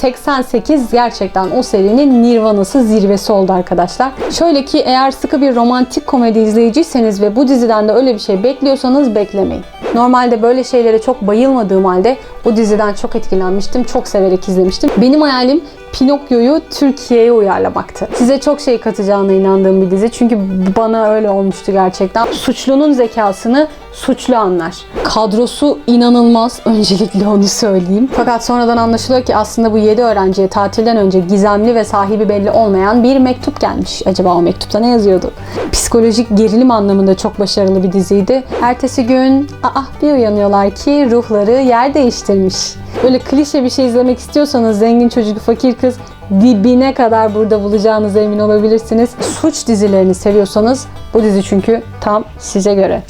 88 gerçekten o serinin nirvanası zirvesi oldu arkadaşlar. Şöyle ki eğer sıkı bir romantik komedi izleyiciyseniz ve bu diziden de öyle bir şey bekliyorsanız beklemeyin. Normalde böyle şeylere çok bayılmadığım halde bu diziden çok etkilenmiştim. Çok severek izlemiştim. Benim hayalim Pinokyo'yu Türkiye'ye uyarlamaktı. Size çok şey katacağına inandığım bir dizi. Çünkü bana öyle olmuştu gerçekten. Suçlunun zekasını suçlu anlar. Kadrosu inanılmaz. Öncelikle onu söyleyeyim. Fakat sonradan anlaşılıyor ki aslında bu 7 öğrenciye tatilden önce gizemli ve sahibi belli olmayan bir mektup gelmiş. Acaba o mektupta ne yazıyordu? Psikolojik gerilim anlamında çok başarılı bir diziydi. Ertesi gün aa bir uyanıyorlar ki ruhları yer değiştirmiş. Böyle klişe bir şey izlemek istiyorsanız zengin çocuk fakir kız dibine kadar burada bulacağınıza emin olabilirsiniz. Suç dizilerini seviyorsanız bu dizi çünkü tam size göre.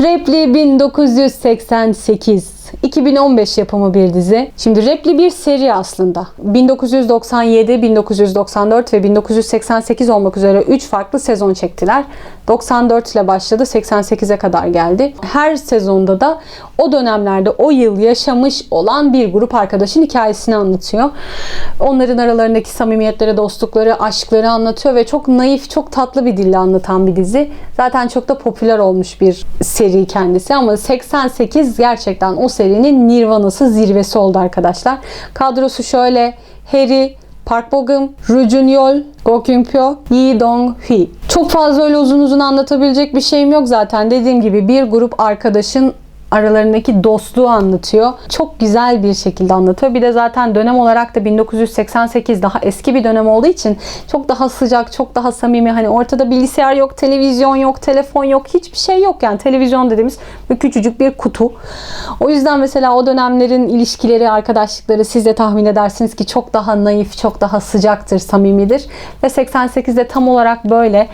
Repli 1988. 2015 yapımı bir dizi. Şimdi Repli bir seri aslında. 1997, 1994 ve 1988 olmak üzere 3 farklı sezon çektiler. 94 ile başladı, 88'e kadar geldi. Her sezonda da o dönemlerde o yıl yaşamış olan bir grup arkadaşın hikayesini anlatıyor. Onların aralarındaki samimiyetleri, dostlukları, aşkları anlatıyor ve çok naif, çok tatlı bir dille anlatan bir dizi. Zaten çok da popüler olmuş bir seri kendisi ama 88 gerçekten o serinin nirvanası zirvesi oldu arkadaşlar. Kadrosu şöyle Harry, Park Bo-gum, Ru Jun-yeol, Go Kyung-pyo, Lee Dong-hee. Çok fazla öyle uzun uzun anlatabilecek bir şeyim yok zaten. Dediğim gibi bir grup arkadaşın aralarındaki dostluğu anlatıyor. Çok güzel bir şekilde anlatıyor. Bir de zaten dönem olarak da 1988 daha eski bir dönem olduğu için çok daha sıcak, çok daha samimi. Hani ortada bilgisayar yok, televizyon yok, telefon yok, hiçbir şey yok. Yani televizyon dediğimiz bir küçücük bir kutu. O yüzden mesela o dönemlerin ilişkileri, arkadaşlıkları siz de tahmin edersiniz ki çok daha naif, çok daha sıcaktır, samimidir. Ve 88'de tam olarak böyle.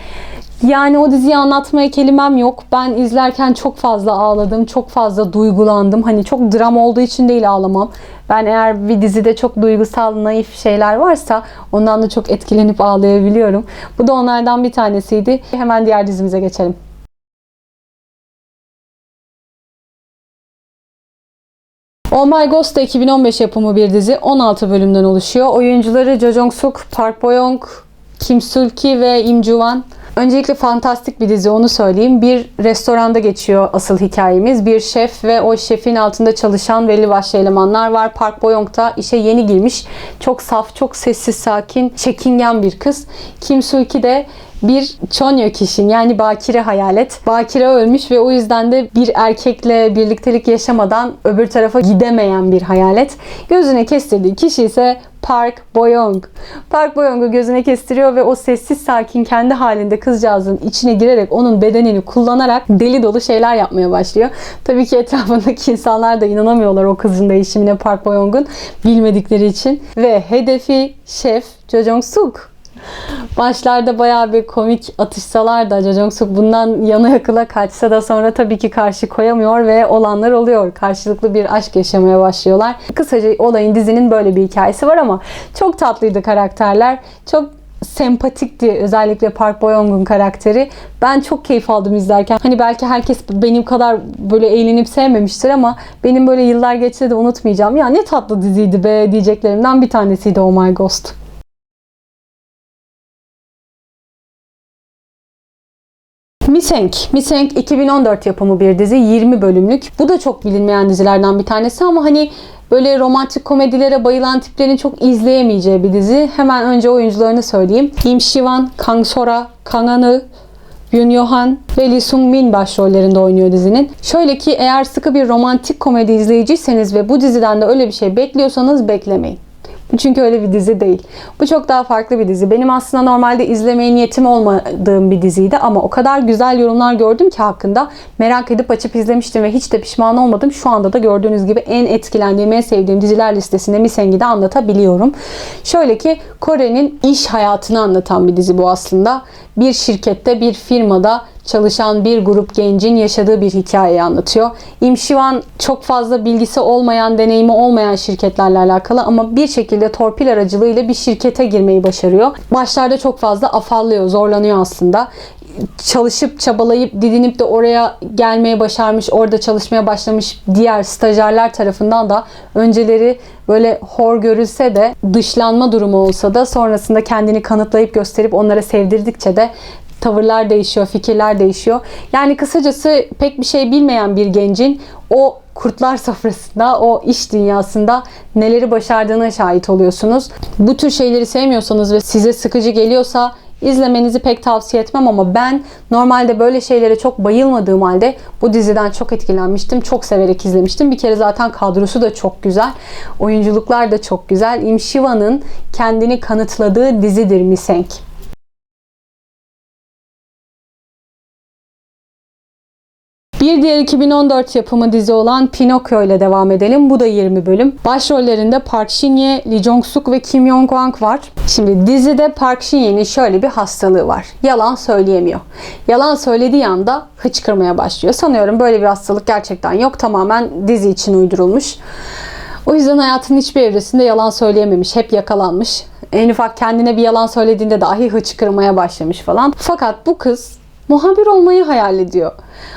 Yani o diziyi anlatmaya kelimem yok. Ben izlerken çok fazla ağladım, çok fazla duygulandım. Hani çok dram olduğu için değil ağlamam. Ben eğer bir dizide çok duygusal, naif şeyler varsa ondan da çok etkilenip ağlayabiliyorum. Bu da onlardan bir tanesiydi. Hemen diğer dizimize geçelim. Oh My Ghost da 2015 yapımı bir dizi. 16 bölümden oluşuyor. Oyuncuları Jo Jong Suk, Park Bo Young, Kim Sul Ki ve Im Joo Wan. Öncelikle fantastik bir dizi onu söyleyeyim. Bir restoranda geçiyor asıl hikayemiz. Bir şef ve o şefin altında çalışan belli başlı elemanlar var. Park Bo Young da işe yeni girmiş. Çok saf, çok sessiz, sakin, çekingen bir kız. Kim Ki de bir Chonyo kişin yani bakire hayalet. Bakire ölmüş ve o yüzden de bir erkekle birliktelik yaşamadan öbür tarafa gidemeyen bir hayalet. Gözüne kestirdiği kişi ise Park Boyong. Park Boyong'u gözüne kestiriyor ve o sessiz sakin kendi halinde kızcağızın içine girerek onun bedenini kullanarak deli dolu şeyler yapmaya başlıyor. Tabii ki etrafındaki insanlar da inanamıyorlar o kızın değişimine Park Boyong'un bilmedikleri için. Ve hedefi şef Jo Jong Suk. Başlarda bayağı bir komik atışsalar da Jo Jong Suk bundan yana yakıla kaçsa da sonra tabii ki karşı koyamıyor ve olanlar oluyor. Karşılıklı bir aşk yaşamaya başlıyorlar. Kısaca olayın dizinin böyle bir hikayesi var ama çok tatlıydı karakterler. Çok sempatikti özellikle Park Bo Young'un karakteri. Ben çok keyif aldım izlerken. Hani belki herkes benim kadar böyle eğlenip sevmemiştir ama benim böyle yıllar geçse de unutmayacağım. Ya ne tatlı diziydi be diyeceklerimden bir tanesiydi Oh My Ghost. Miseng. Miseng 2014 yapımı bir dizi. 20 bölümlük. Bu da çok bilinmeyen dizilerden bir tanesi ama hani böyle romantik komedilere bayılan tiplerin çok izleyemeyeceği bir dizi. Hemen önce oyuncularını söyleyeyim. Kim Shivan, Kang Sora, Kang Anu, Yoon Yohan ve Lee Sung Min başrollerinde oynuyor dizinin. Şöyle ki eğer sıkı bir romantik komedi izleyiciyseniz ve bu diziden de öyle bir şey bekliyorsanız beklemeyin. Çünkü öyle bir dizi değil. Bu çok daha farklı bir dizi. Benim aslında normalde izlemeye niyetim olmadığım bir diziydi ama o kadar güzel yorumlar gördüm ki hakkında merak edip açıp izlemiştim ve hiç de pişman olmadım. Şu anda da gördüğünüz gibi en etkilendiğim, en sevdiğim diziler listesinde Miseng'i de anlatabiliyorum. Şöyle ki Kore'nin iş hayatını anlatan bir dizi bu aslında. Bir şirkette, bir firmada çalışan bir grup gencin yaşadığı bir hikayeyi anlatıyor. Im Shivan çok fazla bilgisi olmayan, deneyimi olmayan şirketlerle alakalı ama bir şekilde torpil aracılığıyla bir şirkete girmeyi başarıyor. Başlarda çok fazla afallıyor, zorlanıyor aslında çalışıp çabalayıp didinip de oraya gelmeye başarmış, orada çalışmaya başlamış diğer stajyerler tarafından da önceleri böyle hor görülse de dışlanma durumu olsa da sonrasında kendini kanıtlayıp gösterip onlara sevdirdikçe de tavırlar değişiyor, fikirler değişiyor. Yani kısacası pek bir şey bilmeyen bir gencin o kurtlar sofrasında, o iş dünyasında neleri başardığına şahit oluyorsunuz. Bu tür şeyleri sevmiyorsanız ve size sıkıcı geliyorsa izlemenizi pek tavsiye etmem ama ben normalde böyle şeylere çok bayılmadığım halde bu diziden çok etkilenmiştim. Çok severek izlemiştim. Bir kere zaten kadrosu da çok güzel. Oyunculuklar da çok güzel. Im kendini kanıtladığı dizidir Misenk. Bir diğer 2014 yapımı dizi olan Pinokyo ile devam edelim. Bu da 20 bölüm. Başrollerinde Park Shin-ye, Lee Jong-suk ve Kim Yong-kwang var. Şimdi dizide Park Shin-ye'nin şöyle bir hastalığı var. Yalan söyleyemiyor. Yalan söylediği anda hıçkırmaya başlıyor. Sanıyorum böyle bir hastalık gerçekten yok. Tamamen dizi için uydurulmuş. O yüzden hayatının hiçbir evresinde yalan söyleyememiş. Hep yakalanmış. En ufak kendine bir yalan söylediğinde dahi hıçkırmaya başlamış falan. Fakat bu kız muhabir olmayı hayal ediyor.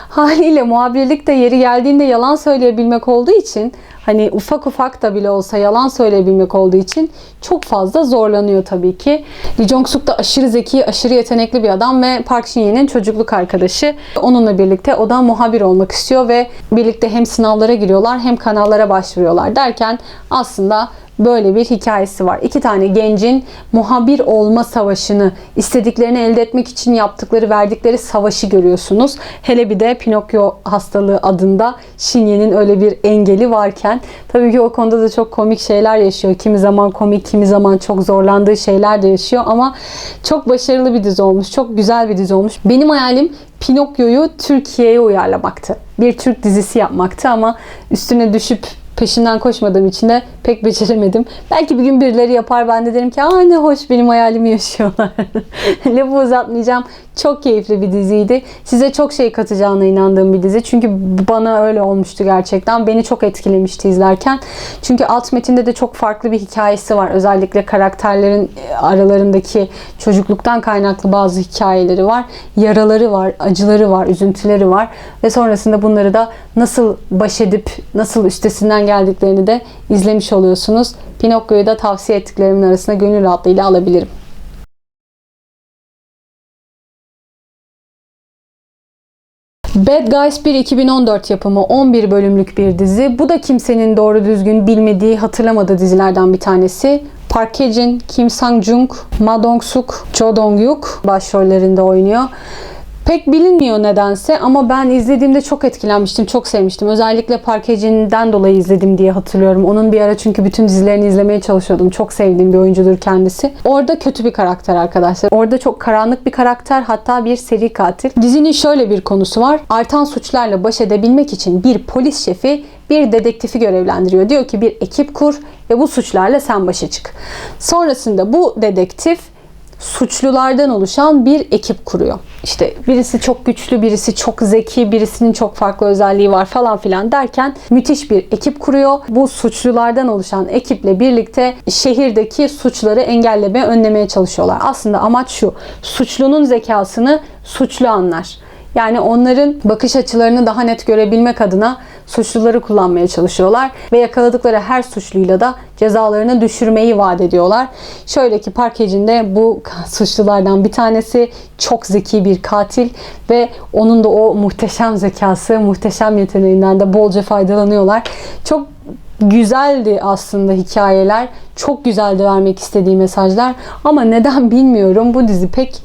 Haliyle muhabirlik de yeri geldiğinde yalan söyleyebilmek olduğu için hani ufak ufak da bile olsa yalan söyleyebilmek olduğu için çok fazla zorlanıyor tabii ki. Lee Jong-suk da aşırı zeki, aşırı yetenekli bir adam ve Park Shin-ye'nin çocukluk arkadaşı. Onunla birlikte o da muhabir olmak istiyor ve birlikte hem sınavlara giriyorlar hem kanallara başvuruyorlar derken aslında böyle bir hikayesi var. İki tane gencin muhabir olma savaşını, istediklerini elde etmek için yaptıkları, verdikleri savaşı görüyorsunuz. Hele bir de Pinokyo hastalığı adında Shinye'nin öyle bir engeli varken tabii ki o konuda da çok komik şeyler yaşıyor. Kimi zaman komik, kimi zaman çok zorlandığı şeyler de yaşıyor ama çok başarılı bir dizi olmuş. Çok güzel bir dizi olmuş. Benim hayalim Pinokyo'yu Türkiye'ye uyarlamaktı. Bir Türk dizisi yapmaktı ama üstüne düşüp peşinden koşmadığım için de pek beceremedim. Belki bir gün birileri yapar ben de derim ki aa ne hoş benim hayalimi yaşıyorlar. Lafı uzatmayacağım. Çok keyifli bir diziydi. Size çok şey katacağına inandığım bir dizi. Çünkü bana öyle olmuştu gerçekten. Beni çok etkilemişti izlerken. Çünkü alt metinde de çok farklı bir hikayesi var. Özellikle karakterlerin aralarındaki çocukluktan kaynaklı bazı hikayeleri var. Yaraları var, acıları var, üzüntüleri var. Ve sonrasında bunları da nasıl baş edip, nasıl üstesinden geldiklerini de izlemiş oluyorsunuz. Pinokyo'yu da tavsiye ettiklerimin arasına gönül rahatlığıyla alabilirim. Bad Guys 1 2014 yapımı 11 bölümlük bir dizi. Bu da kimsenin doğru düzgün bilmediği, hatırlamadığı dizilerden bir tanesi. Park Hae-jin, Kim Sang-jung, Ma Dong-suk, Jo Dong-yuk başrollerinde oynuyor. Pek bilinmiyor nedense ama ben izlediğimde çok etkilenmiştim, çok sevmiştim. Özellikle Park Hae-jin'den dolayı izledim diye hatırlıyorum. Onun bir ara çünkü bütün dizilerini izlemeye çalışıyordum. Çok sevdiğim bir oyuncudur kendisi. Orada kötü bir karakter arkadaşlar. Orada çok karanlık bir karakter hatta bir seri katil. Dizinin şöyle bir konusu var. Artan suçlarla baş edebilmek için bir polis şefi bir dedektifi görevlendiriyor. Diyor ki bir ekip kur ve bu suçlarla sen başa çık. Sonrasında bu dedektif suçlulardan oluşan bir ekip kuruyor. İşte birisi çok güçlü, birisi çok zeki, birisinin çok farklı özelliği var falan filan derken müthiş bir ekip kuruyor. Bu suçlulardan oluşan ekiple birlikte şehirdeki suçları engellemeye, önlemeye çalışıyorlar. Aslında amaç şu. Suçlunun zekasını suçlu anlar. Yani onların bakış açılarını daha net görebilmek adına suçluları kullanmaya çalışıyorlar ve yakaladıkları her suçluyla da cezalarını düşürmeyi vaat ediyorlar. Şöyle ki parkecinde bu suçlulardan bir tanesi çok zeki bir katil ve onun da o muhteşem zekası, muhteşem yeteneğinden de bolca faydalanıyorlar. Çok güzeldi aslında hikayeler. Çok güzeldi vermek istediği mesajlar. Ama neden bilmiyorum bu dizi pek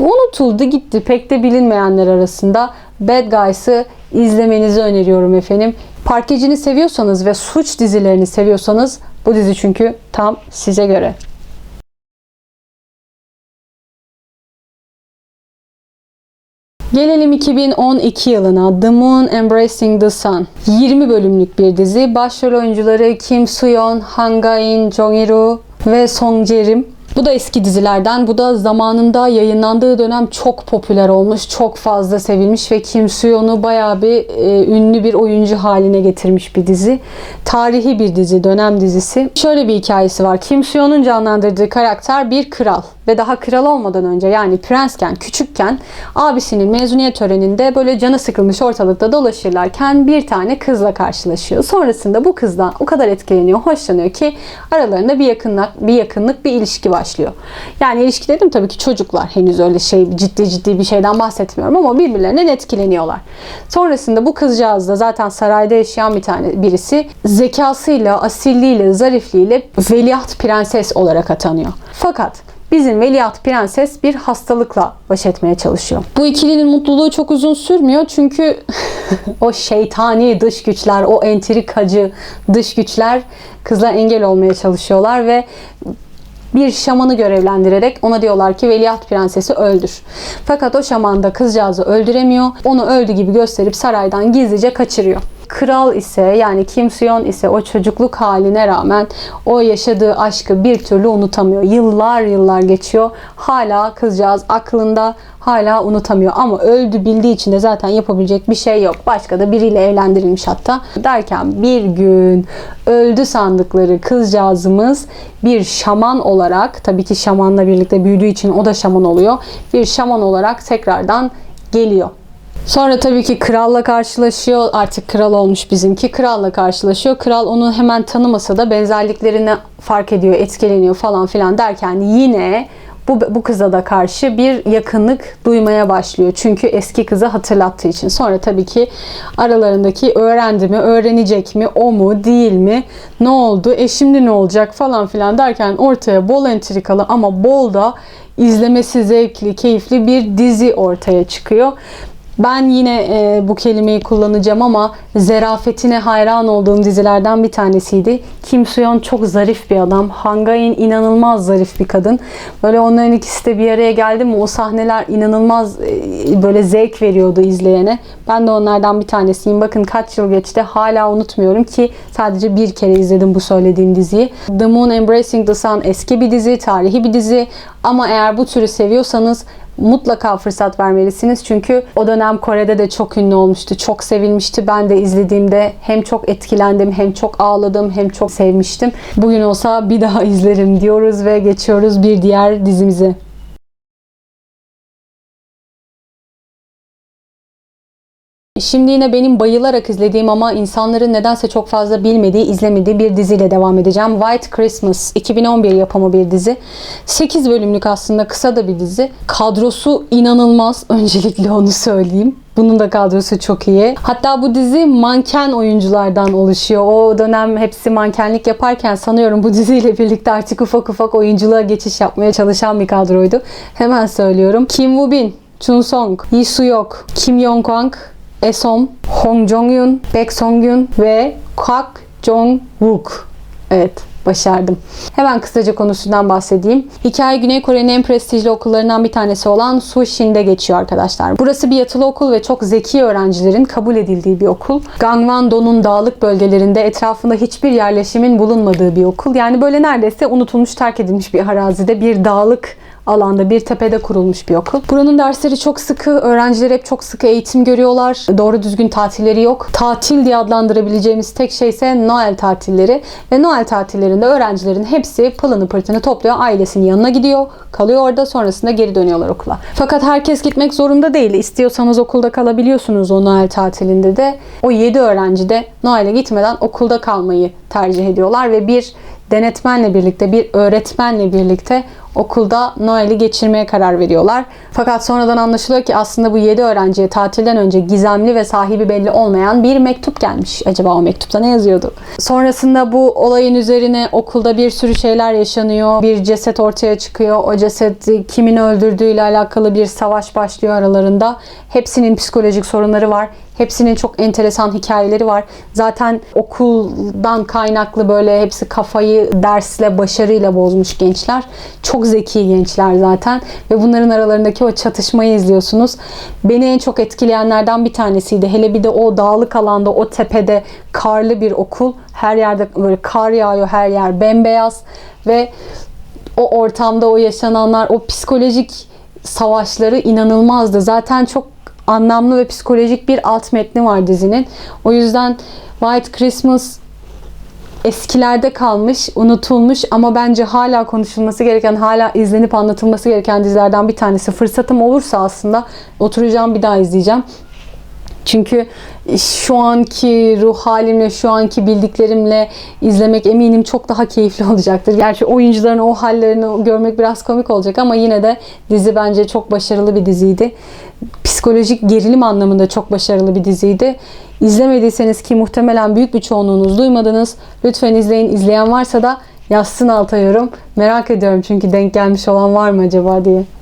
unutuldu gitti. Pek de bilinmeyenler arasında Bad Guys'ı izlemenizi öneriyorum efendim. Parkecini seviyorsanız ve suç dizilerini seviyorsanız bu dizi çünkü tam size göre. Gelelim 2012 yılına The Moon Embracing the Sun. 20 bölümlük bir dizi. Başrol oyuncuları Kim Soo-yeon, Han Ga-in, Jong Il-woo ve Song Jae-rim. Bu da eski dizilerden. Bu da zamanında yayınlandığı dönem çok popüler olmuş. Çok fazla sevilmiş ve Kim Soo-hyun'u bayağı bir e, ünlü bir oyuncu haline getirmiş bir dizi. Tarihi bir dizi, dönem dizisi. Şöyle bir hikayesi var. Kim Soo-hyun'un canlandırdığı karakter bir kral ve daha kral olmadan önce yani prensken, küçükken abisinin mezuniyet töreninde böyle canı sıkılmış ortalıkta dolaşırlarken bir tane kızla karşılaşıyor. Sonrasında bu kızdan o kadar etkileniyor, hoşlanıyor ki aralarında bir yakınlık, bir yakınlık, bir ilişki başlıyor. Yani ilişki dedim tabii ki çocuklar. Henüz öyle şey ciddi ciddi bir şeyden bahsetmiyorum ama birbirlerinden etkileniyorlar. Sonrasında bu kızcağız da zaten sarayda yaşayan bir tane birisi zekasıyla, asilliğiyle, zarifliğiyle veliaht prenses olarak atanıyor. Fakat Bizim veliaht prenses bir hastalıkla baş etmeye çalışıyor. Bu ikilinin mutluluğu çok uzun sürmüyor çünkü o şeytani dış güçler, o entrikacı dış güçler kızla engel olmaya çalışıyorlar ve bir şamanı görevlendirerek ona diyorlar ki veliaht prensesi öldür. Fakat o şaman da kızcağızı öldüremiyor. Onu öldü gibi gösterip saraydan gizlice kaçırıyor. Kral ise yani Kim Soo-hyun ise o çocukluk haline rağmen o yaşadığı aşkı bir türlü unutamıyor. Yıllar yıllar geçiyor. Hala kızcağız aklında hala unutamıyor. Ama öldü bildiği için de zaten yapabilecek bir şey yok. Başka da biriyle evlendirilmiş hatta. Derken bir gün öldü sandıkları kızcağızımız bir şaman olarak tabii ki şamanla birlikte büyüdüğü için o da şaman oluyor. Bir şaman olarak tekrardan geliyor. Sonra tabii ki kralla karşılaşıyor. Artık kral olmuş bizimki. Kralla karşılaşıyor. Kral onu hemen tanımasa da benzerliklerini fark ediyor, etkileniyor falan filan derken yine bu, bu kıza da karşı bir yakınlık duymaya başlıyor. Çünkü eski kızı hatırlattığı için. Sonra tabii ki aralarındaki öğrendi mi, öğrenecek mi, o mu, değil mi, ne oldu, e şimdi ne olacak falan filan derken ortaya bol entrikalı ama bol da izlemesi zevkli, keyifli bir dizi ortaya çıkıyor. Ben yine e, bu kelimeyi kullanacağım ama zerafetine hayran olduğum dizilerden bir tanesiydi. Kim Soo-yeon çok zarif bir adam. Han In inanılmaz zarif bir kadın. Böyle onların ikisi de bir araya geldi mi o sahneler inanılmaz e, böyle zevk veriyordu izleyene. Ben de onlardan bir tanesiyim. Bakın kaç yıl geçti hala unutmuyorum ki sadece bir kere izledim bu söylediğim diziyi. The Moon Embracing the Sun eski bir dizi, tarihi bir dizi ama eğer bu türü seviyorsanız mutlaka fırsat vermelisiniz. Çünkü o dönem Kore'de de çok ünlü olmuştu. Çok sevilmişti. Ben de izlediğimde hem çok etkilendim, hem çok ağladım, hem çok sevmiştim. Bugün olsa bir daha izlerim diyoruz ve geçiyoruz bir diğer dizimize. Şimdi yine benim bayılarak izlediğim ama insanların nedense çok fazla bilmediği, izlemediği bir diziyle devam edeceğim. White Christmas 2011 yapımı bir dizi. 8 bölümlük aslında kısa da bir dizi. Kadrosu inanılmaz. Öncelikle onu söyleyeyim. Bunun da kadrosu çok iyi. Hatta bu dizi manken oyunculardan oluşuyor. O dönem hepsi mankenlik yaparken sanıyorum bu diziyle birlikte artık ufak ufak oyunculuğa geçiş yapmaya çalışan bir kadroydu. Hemen söylüyorum. Kim Woo Bin, Chun Song, Lee Soo Yok, Kim Yong Kwang, Esom, Hong Jong-yun, Baek Song-yun ve Kwak Jong-wook. Evet, başardım. Hemen kısaca konusundan bahsedeyim. Hikaye Güney Kore'nin en prestijli okullarından bir tanesi olan Sushin'de geçiyor arkadaşlar. Burası bir yatılı okul ve çok zeki öğrencilerin kabul edildiği bir okul. Gangwon-do'nun dağlık bölgelerinde etrafında hiçbir yerleşimin bulunmadığı bir okul. Yani böyle neredeyse unutulmuş, terk edilmiş bir arazide bir dağlık alanda bir tepede kurulmuş bir okul. Buranın dersleri çok sıkı, öğrenciler hep çok sıkı eğitim görüyorlar. Doğru düzgün tatilleri yok. Tatil diye adlandırabileceğimiz tek şey ise Noel tatilleri ve Noel tatillerinde öğrencilerin hepsi pılını pırtını topluyor, ailesinin yanına gidiyor, kalıyor orada sonrasında geri dönüyorlar okula. Fakat herkes gitmek zorunda değil. İstiyorsanız okulda kalabiliyorsunuz o Noel tatilinde de. O 7 öğrenci de Noel'e gitmeden okulda kalmayı tercih ediyorlar ve bir denetmenle birlikte, bir öğretmenle birlikte okulda Noel'i geçirmeye karar veriyorlar. Fakat sonradan anlaşılıyor ki aslında bu 7 öğrenciye tatilden önce gizemli ve sahibi belli olmayan bir mektup gelmiş. Acaba o mektupta ne yazıyordu? Sonrasında bu olayın üzerine okulda bir sürü şeyler yaşanıyor. Bir ceset ortaya çıkıyor. O cesedi kimin öldürdüğüyle alakalı bir savaş başlıyor aralarında. Hepsinin psikolojik sorunları var. Hepsinin çok enteresan hikayeleri var. Zaten okuldan kaynaklı böyle hepsi kafayı dersle, başarıyla bozmuş gençler. Çok zeki gençler zaten ve bunların aralarındaki o çatışmayı izliyorsunuz. Beni en çok etkileyenlerden bir tanesiydi. Hele bir de o dağlık alanda, o tepede karlı bir okul. Her yerde böyle kar yağıyor, her yer bembeyaz ve o ortamda o yaşananlar, o psikolojik savaşları inanılmazdı. Zaten çok anlamlı ve psikolojik bir alt metni var dizinin. O yüzden White Christmas eskilerde kalmış, unutulmuş ama bence hala konuşulması gereken, hala izlenip anlatılması gereken dizilerden bir tanesi. Fırsatım olursa aslında oturacağım bir daha izleyeceğim. Çünkü şu anki ruh halimle, şu anki bildiklerimle izlemek eminim çok daha keyifli olacaktır. Gerçi oyuncuların o hallerini görmek biraz komik olacak ama yine de dizi bence çok başarılı bir diziydi. Psikolojik gerilim anlamında çok başarılı bir diziydi. İzlemediyseniz ki muhtemelen büyük bir çoğunluğunuz duymadınız. Lütfen izleyin. İzleyen varsa da yazsın alta yorum. Merak ediyorum çünkü denk gelmiş olan var mı acaba diye.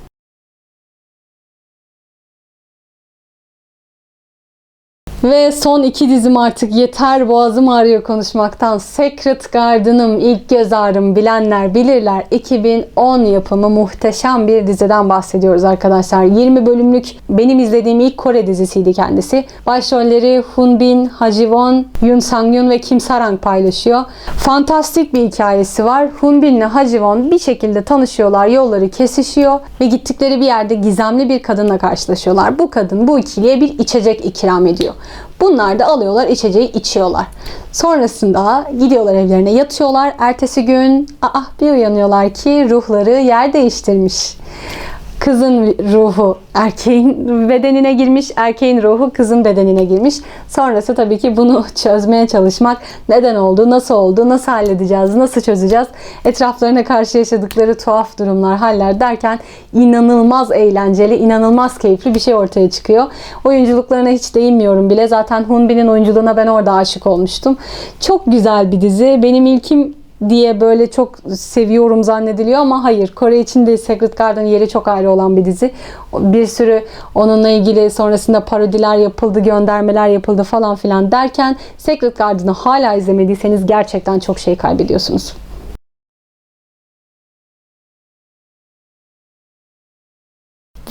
Ve son iki dizim artık yeter boğazım ağrıyor konuşmaktan. Secret Garden'ım ilk göz ağrım bilenler bilirler. 2010 yapımı muhteşem bir diziden bahsediyoruz arkadaşlar. 20 bölümlük benim izlediğim ilk Kore dizisiydi kendisi. Başrolleri Hun Bin, Ha Ji Won, Yoon Sang Yoon ve Kim Sarang paylaşıyor. Fantastik bir hikayesi var. Hun Bin ile Ha Ji Won bir şekilde tanışıyorlar, yolları kesişiyor ve gittikleri bir yerde gizemli bir kadınla karşılaşıyorlar. Bu kadın bu ikiliye bir içecek ikram ediyor. Bunlar da alıyorlar içeceği içiyorlar. Sonrasında gidiyorlar evlerine yatıyorlar. Ertesi gün aa, bir uyanıyorlar ki ruhları yer değiştirmiş. Kızın ruhu erkeğin bedenine girmiş, erkeğin ruhu kızın bedenine girmiş. Sonrası tabii ki bunu çözmeye çalışmak. Neden oldu, nasıl oldu, nasıl halledeceğiz, nasıl çözeceğiz? Etraflarına karşı yaşadıkları tuhaf durumlar, haller derken inanılmaz eğlenceli, inanılmaz keyifli bir şey ortaya çıkıyor. Oyunculuklarına hiç değinmiyorum bile. Zaten Hunbi'nin oyunculuğuna ben orada aşık olmuştum. Çok güzel bir dizi. Benim ilkim diye böyle çok seviyorum zannediliyor ama hayır. Kore için de Secret Garden yeri çok ayrı olan bir dizi. Bir sürü onunla ilgili sonrasında parodiler yapıldı, göndermeler yapıldı falan filan derken Secret Garden'ı hala izlemediyseniz gerçekten çok şey kaybediyorsunuz.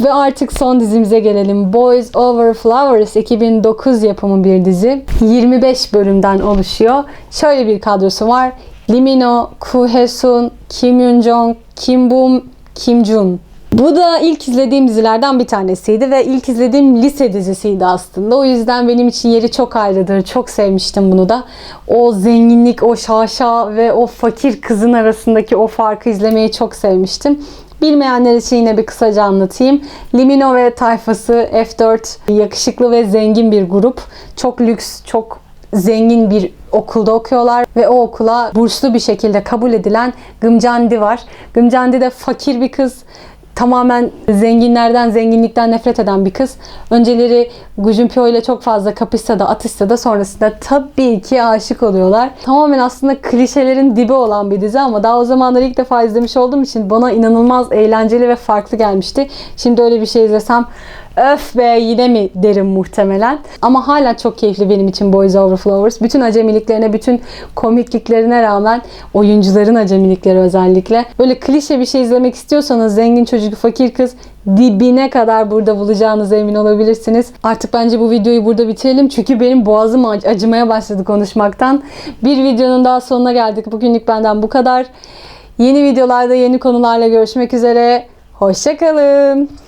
Ve artık son dizimize gelelim. Boys Over Flowers 2009 yapımı bir dizi. 25 bölümden oluşuyor. Şöyle bir kadrosu var. Koo Hae-sun, Kim Yoon-jong, Kim Boom, Kim Jun. Bu da ilk izlediğim dizilerden bir tanesiydi ve ilk izlediğim lise dizisiydi aslında. O yüzden benim için yeri çok ayrıdır. Çok sevmiştim bunu da. O zenginlik, o şaşa ve o fakir kızın arasındaki o farkı izlemeyi çok sevmiştim. Bilmeyenler için yine bir kısaca anlatayım. Limino ve tayfası F4 yakışıklı ve zengin bir grup. Çok lüks, çok zengin bir okulda okuyorlar ve o okula burslu bir şekilde kabul edilen Gımcandi var. Gımcandi de fakir bir kız tamamen zenginlerden, zenginlikten nefret eden bir kız. Önceleri Gujunpyo ile çok fazla kapışsa da atışsa da sonrasında tabii ki aşık oluyorlar. Tamamen aslında klişelerin dibi olan bir dizi ama daha o zamanlar ilk defa izlemiş olduğum için bana inanılmaz eğlenceli ve farklı gelmişti. Şimdi öyle bir şey izlesem öf be yine mi derim muhtemelen. Ama hala çok keyifli benim için Boys Over Flowers. Bütün acemiliklerine, bütün komikliklerine rağmen oyuncuların acemilikleri özellikle. Böyle klişe bir şey izlemek istiyorsanız zengin çocuk, fakir kız dibine kadar burada bulacağınız emin olabilirsiniz. Artık bence bu videoyu burada bitirelim. Çünkü benim boğazım ac- acımaya başladı konuşmaktan. Bir videonun daha sonuna geldik. Bugünlük benden bu kadar. Yeni videolarda yeni konularla görüşmek üzere. Hoşçakalın.